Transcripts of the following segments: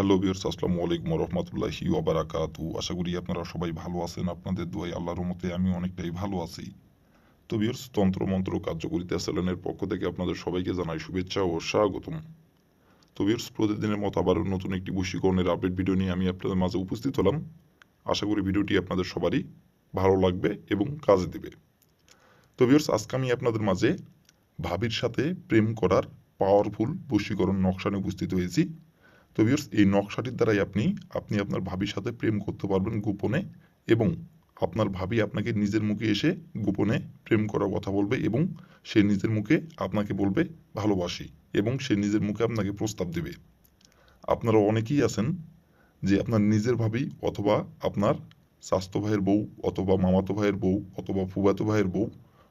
Hello বিয়ার্স আসসালামু আলাইকুম রহমতুল্লাহি ওবারাকাতু আশা করি আপনারা সবাই ভালো আছেন, আপনাদের দোয়াই আল্লাহর মতে আমি অনেকটাই ভালো আছি। তো বিয়ার্স তন্ত্র মন্ত্র কার্যকরিতা চ্যানেলের পক্ষ থেকে আপনাদের সবাইকে জানাই শুভেচ্ছা ও স্বাগতম। তো বিয়ার্স প্রতিদিনের মতো আবার নতুন একটি বশীকরণের আপডেট ভিডিও নিয়ে আমি আপনাদের মাঝে উপস্থিত হলাম। আশা করি ভিডিওটি আপনাদের সবারই ভালো লাগবে এবং কাজে দেবে। তো বিয়ার্স আজকে আমি আপনাদের মাঝে ভাবির সাথে প্রেম করার পাওয়ারফুল বশীকরণ নকশানে উপস্থিত হয়েছি। তো ভিউয়ার্স এই নকশাটির দ্বারাই আপনি আপনি আপনার ভাবির সাথে প্রেম করতে পারবেন গোপনে এবং আপনার ভাবি আপনাকে নিজের মুখে এসে গোপনে প্রেম করার কথা বলবে এবং সে নিজের মুখে আপনাকে বলবে ভালোবাসি এবং সে নিজের মুখে আপনাকে প্রস্তাব দেবে। আপনারা অনেকেই আছেন যে আপনার নিজের ভাবি অথবা আপনার স্বাস্থ্য ভাইয়ের বউ অথবা মামাতো ভাইয়ের বউ অথবা ফুবাতো ভাইয়ের বউ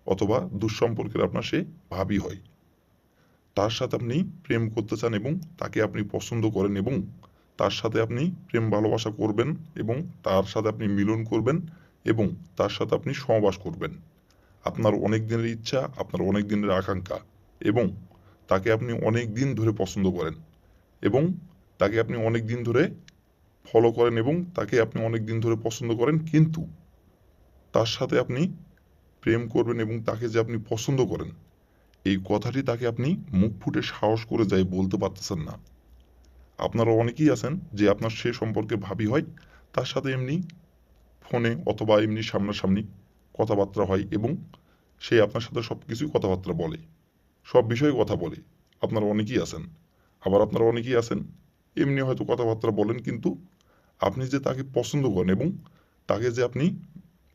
অথবা দুঃসম্পর্কের আপনার সে ভাবি হয়। তার সাথে আপনি প্রেম করতে চান এবং তাকে আপনি পছন্দ করেন এবং তার সাথে আপনি প্রেম ভালোবাসা করবেন এবং তার সাথে আপনি মিলন করবেন এবং তার সাথে আপনি সহবাস করবেন। আপনার অনেক দিনের ইচ্ছা, আপনার অনেক দিনের আকাঙ্ক্ষা এবং তাকে আপনি অনেক দিন ধরে পছন্দ করেন এবং তাকে আপনি অনেক দিন ধরে ফলো করেন এবং তাকে আপনি অনেক দিন ধরে পছন্দ করেন, কিন্তু তার সাথে আপনি প্রেম করবেন এবং তাকে যে আপনি পছন্দ করেন এই কথাটি তাকে আপনি মুখ ফুটে সাহস করে যাই বলতে পারতেছেন না। আপনারা অনেকেই আছেন যে আপনার সে সম্পর্কে ভাবি হয়, তার সাথে এমনি ফোনে অথবা এমনি সামনাসামনি কথাবার্তা হয় এবং সে আপনার সাথে সব কিছুই কথাবার্তা বলে, সব বিষয়ে কথা বলে। আপনারা অনেকেই আছেন। আবার আপনারা অনেকেই আছেন, এমনি হয়তো কথাবার্তা বলেন কিন্তু আপনি যে তাকে পছন্দ করেন এবং তাকে যে আপনি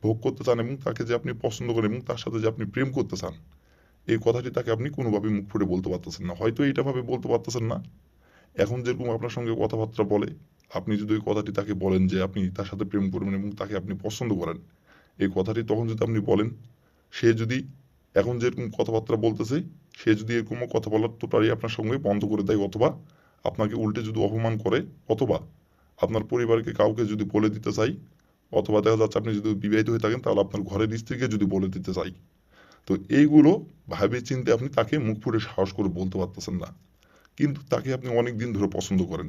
ভোগ করতে চান এবং তাকে যে আপনি পছন্দ করেন এবং তার সাথে যে আপনি প্রেম করতে চান এই কথাটি তাকে আপনি কোনোভাবেই মুখ ফুটে বলতে পারতেছেন না। হয়তো এইটা ভাবে বলতে পারতেছেন না। এখন যেরকম আপনার সঙ্গে কথাবার্তা বলে, আপনি যদি ওই কথাটি তাকে বলেন যে আপনি তার সাথে প্রেম করবেন এবং তাকে আপনি পছন্দ করেন, এই কথাটি তখন যদি আপনি বলেন, সে যদি এখন যেরকম কথাবার্তা বলতেছে, সে যদি এরকম কথা বলার টোটালি আপনার সঙ্গে বন্ধ করে দেয় অথবা আপনাকে উল্টে যদি অপমান করে, অথবা আপনার পরিবারকে কাউকে যদি বলে দিতে চাই অথবা দেখা যাচ্ছে আপনি যদি বিবাহিত হয়ে থাকেন, তাহলে আপনার ঘরের স্ত্রীকে যদি বলে দিতে চাই তো এইগুলো ভাবে চিনতে আপনি তাকে মুখ ফুটে সাহস করে বলতে পারতেছেন না। কিন্তু তাকে আপনি অনেক দিন ধরে পছন্দ করেন।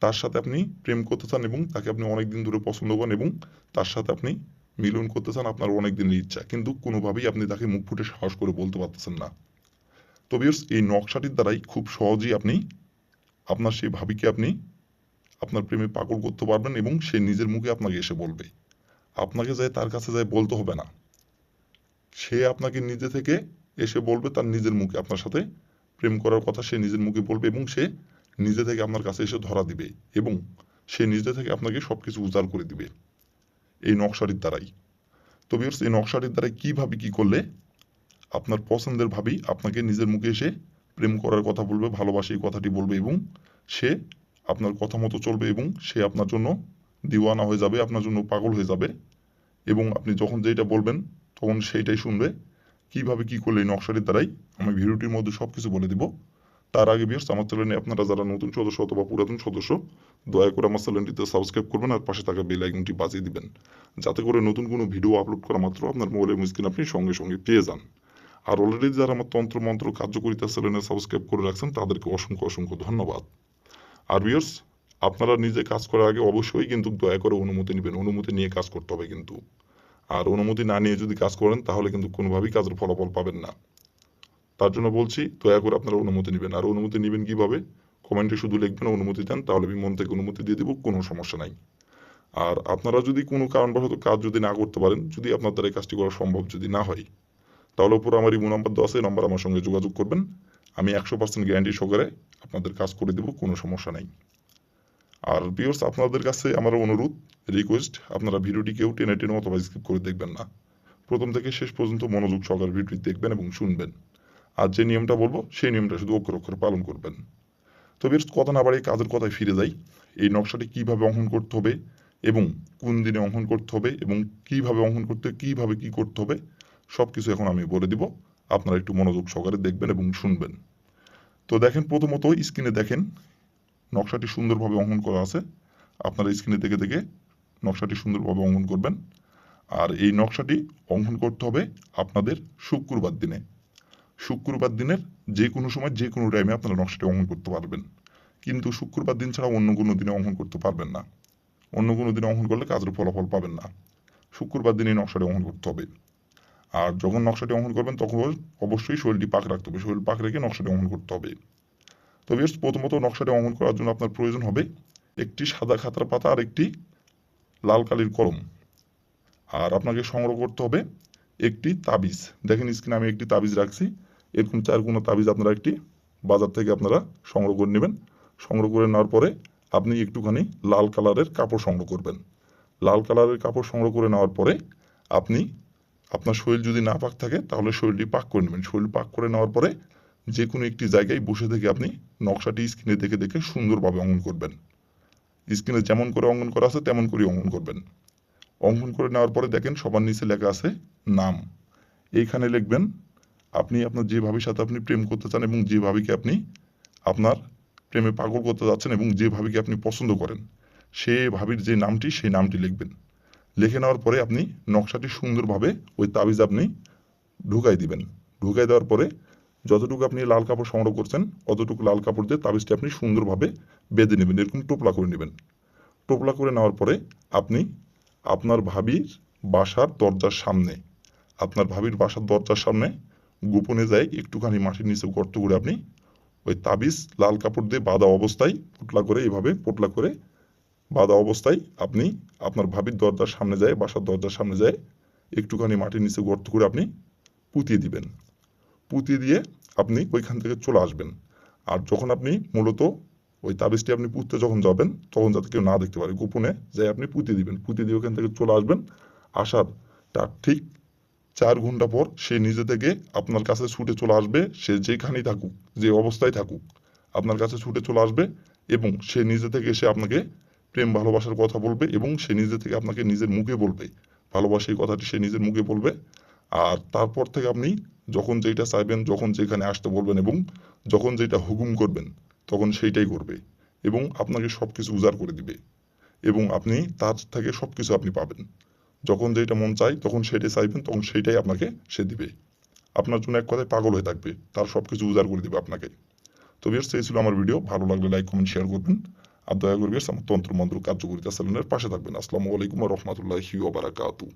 তার সাথে আপনি প্রেম করতে চান এবং তাকে আপনি অনেক দিন ধরে পছন্দ করেন এবং তার সাথে আপনি মিলন করতে চান আপনার অনেক দিনের ইচ্ছা। কিন্তু কোনোভাবেই আপনি তাকে মুখ ফুটে সাহস করে বলতে পারতেছেন না। তো বিয়ার্স এই নকশাটির দ্বারাই খুব সহজেই আপনি আপনার সেই ভাবিকে আপনি আপনার প্রেমে পাগল করতে পারবেন এবং সে নিজের মুখে আপনাকে এসে বলবে। আপনাকে যায় তার কাছে যায় বলতে হবে না। সে আপনাকে নিজে থেকে এসে বলবে তার নিজের মুখে। আপনার সাথে প্রেম করার কথা সে নিজের মুখে বলবে এবং সে নিজে থেকে আপনার কাছে এসে ধরা দিবে এবং সে নিজে থেকে আপনাকে সব কিছু উজাড় করে দিবে। এই নকশাটির দ্বারাই। তো বিয়ার্স এই নকশাটির দ্বারাই কীভাবে কী করলে? আপনার পছন্দের ভাবেই আপনাকে নিজের মুখে এসে প্রেম করার কথা বলবে, ভালোবাসে এই কথাটি বলবে এবং সে আপনার কথা মতো চলবে এবং সে আপনার জন্য দিওয়ানা হয়ে যাবে, আপনার জন্য পাগল হয়ে যাবে এবং আপনি যখন যেটা বলবেন তখন সেইটাই শুনবে। কীভাবে কি করলে এই নকশাটির দ্বারাই আমি ভিডিওটির মধ্যে সব কিছু বলে দিব। তার আগে বিয়ার্স আমার চ্যানেলে আপনারা যারা নতুন সদস্য অথবা পুরাতন সদস্য, দয়া করে আমার চ্যানেলটিতে সাবস্ক্রাইব করবেন আর পাশে থাকা বেল আইকনটি বাজিয়ে দিবেন। যাতে করে নতুন কোনো ভিডিও আপলোড করা মাত্র আপনার মোবাইলের স্ক্রিন আপনি সঙ্গে সঙ্গে পেয়ে যান। আর অলরেডি যারা আমার তন্ত্র মন্ত্র কার্যকরিতা চ্যানেলে সাবস্ক্রাইব করে রাখছেন, তাদেরকে অসংখ্য অসংখ্য ধন্যবাদ। আর বিয়ার্স আপনারা নিজে কাজ করার আগে অবশ্যই কিন্তু দয়া করে অনুমতি নেবেন। অনুমতি নিয়ে কাজ করতে হবে কিন্তু। আর অনুমতি না নিয়ে যদি কাজ করেন, তাহলে কিন্তু কোনোভাবেই কাজের ফলাফল পাবেন না। তার জন্য বলছি, দয়া করে আপনারা অনুমতি নেবেন। আর অনুমতি নেবেন কীভাবে? কমেন্টে শুধু লিখবেন, অনুমতি দেন, তাহলে আমি মন থেকে অনুমতি দিয়ে দেবো, কোনো সমস্যা নাই। আর আপনারা যদি কোনো কারণবশত কাজ যদি না করতে পারেন, যদি আপনার দ্বারা কাজটি করা সম্ভব যদি না হয়, তাহলে উপর আমার ইমো নাম্বার দেওয়া আছে নাম্বার আমার সঙ্গে যোগাযোগ করবেন। আমি একশো পার্সেন্ট গ্যারান্টি সহকারে আপনাদের কাজ করে দেবো, কোনো সমস্যা নাই। আর বিয়ার্স আপনাদের কাছে আমার অনুরোধ রিকোয়েস্ট আপনারা ভিডিওটি কেউ টেনে টেনে অথবা স্কিপ করে দেখবেন না। প্রথম থেকে শেষ পর্যন্ত মনোযোগ সহকারে ভিডিওটি দেখবেন এবং শুনবেন। আর যে নিয়মটা বলব, সেই নিয়মটা শুধু অক্ষর অক্ষরে পালন করবেন। তো বিয়ার্স কথা না বাড়িয়ে কাজের কথায় ফিরে যাই। এই নকশাটি কীভাবে অঙ্কন করতে হবে এবং কোন দিনে অঙ্কন করতে হবে এবং কীভাবে অঙ্কন করতে, কীভাবে কি করতে হবে সব কিছু এখন আমি বলে দিব। আপনারা একটু মনোযোগ সহকারে দেখবেন এবং শুনবেন। তো দেখেন, প্রথমত স্ক্রিনে দেখেন নকশাটি সুন্দরভাবে অঙ্কন করা আছে। আপনারা স্ক্রিনে দেখে দেখে নকশাটি সুন্দরভাবে অঙ্কন করবেন। আর এই নকশাটি অঙ্কন করতে হবে আপনাদের শুক্রবার দিনে। শুক্রবার দিনের যে কোনো সময় যে কোনো টাইমে আপনারা নকশাটি অঙ্কন করতে পারবেন। কিন্তু শুক্রবার দিন ছাড়া অন্য কোনো দিনে অঙ্কন করতে পারবেন না। অন্য কোনো দিনে অঙ্কন করলে কাজের ফলাফল পাবেন না। শুক্রবার দিনে নকশাটি অঙ্কন করতে হবে। আর যখন নকশাটি অঙ্কন করবেন, তখন অবশ্যই শরীরটি পাক রাখতে হবে। শরীর পাক রেখে নকশাটি অঙ্কন করতে হবে। তো প্রথমত নকশাটি অঙ্কন করার জন্য আপনার প্রয়োজন হবে একটি সাদা খাতার পাতা আর একটি লাল কালির কলম। আর আপনাকে সংগ্রহ করতে হবে একটি তাবিজ। দেখেন স্ক্রিনে আমি একটি তাবিজ রাখছি। এরকম চার কোনো তাবিজ আপনারা একটি বাজার থেকে আপনারা সংগ্রহ করে নেবেন। সংগ্রহ করে নেওয়ার পরে আপনি একটুখানি লাল কালারের কাপড় সংগ্রহ করবেন। লাল কালারের কাপড় সংগ্রহ করে নেওয়ার পরে আপনি আপনার শরীর যদি না পাক থাকে তাহলে শরীরটি পাক করে নেবেন। শরীর পাক করে নেওয়ার পরে যে কোনো একটি জায়গায় বসে থেকে আপনি নকশাটি স্ক্রিনে দেখে দেখে সুন্দরভাবে অঙ্কন করবেন। স্ক্রিনে যেমন করে অঙ্কন করা আছে, তেমন করে অঙ্কন করবেন। অঙ্কন করে নেওয়ার পরে দেখেন সবার নিচে লেখা আছে নাম। এইখানে লিখবেন, আপনি আপনার যে ভাবির সাথে আপনি প্রেম করতে চান এবং যে ভাবিকে আপনি আপনার প্রেমে পাগল করতে যাচ্ছেন এবং যে ভাবিকে আপনি পছন্দ করেন, সে ভাবির যে নামটি, সেই নামটি লিখবেন। লিখে নেওয়ার পরে আপনি নকশাটি সুন্দরভাবে ওই তাবিজ আপনি ঢুকাই দিবেন। ঢুকাই দেওয়ার পরে যতটুকু আপনি লাল কাপড় সংগ্রহ করছেন, অতটুকু লাল কাপড় দিয়ে তাবিজটি আপনি সুন্দরভাবে বেঁধে নেবেন, এরকম টোপলা করে নেবেন। টোপলা করে নেওয়ার পরে আপনি আপনার ভাবির বাসার দরজার সামনে, আপনার ভাবির বাসার দরজার সামনে গোপনে যায়, একটুখানি মাটির নিচে গর্ত করে আপনি ওই তাবিজ লাল কাপড় দিয়ে বাঁধা অবস্থায় পোটলা করে এইভাবে পোটলা করে বাঁধা অবস্থায় আপনি আপনার ভাবির দরজার সামনে যায়, বাসার দরজার সামনে যায়, একটুখানি মাটির নিচে গর্ত করে আপনি পুঁতিয়ে দিবেন। পুঁতিয়ে দিয়ে আপনি ওইখান থেকে চলে আসবেন। আর যখন আপনি মূলত ওই তাবিজটি আপনি পুঁততে যখন যাবেন, তখন যাতে কেউ না দেখতে পারে, গোপনে যাই আপনি পুঁতে দিবেন। পুঁতে দিয়ে ওখান থেকে চলে আসবেন। আসার তার ঠিক চার ঘণ্টা পর সে নিজে থেকে আপনার কাছে ছুটে চলে আসবে। সে যেখানেই থাকুক, যে অবস্থায় থাকুক, আপনার কাছে ছুটে চলে আসবে এবং সে নিজে থেকে এসে আপনাকে প্রেম, ভালোবাসার কথা বলবে এবং সে নিজে থেকে আপনাকে নিজের মুখে বলবে। ভালোবাসা এই কথাটি সে নিজের মুখে বলবে। আর তারপর থেকে আপনি যখন যেটা চাইবেন, যখন যেখানে আসতে বলবেন এবং যখন যেটা হুকুম করবেন, তখন সেইটাই করবে এবং আপনাকে সব কিছু উজাড় করে দিবে এবং আপনি তার থেকে সব কিছু আপনি পাবেন। যখন যেটা মন চাই তখন সেটাই চাইবেন, তখন সেইটাই আপনাকে সে দিবে। আপনার জন্য এক কথায় পাগল হয়ে থাকবে, তার সব কিছু উজাড় করে দিবে আপনাকে। তো বেশ এই ছিল আমার ভিডিও ভালো লাগলে লাইক কমেন্ট শেয়ার করবেন। আর দয়া করে বেশ আমার তন্ত্র মন্ত্র কার্যকরিতা চ্যানেলের পাশে থাকবেন। আসসালামু আলাইকুম রহমতুল্লাহি ওবারাকাতু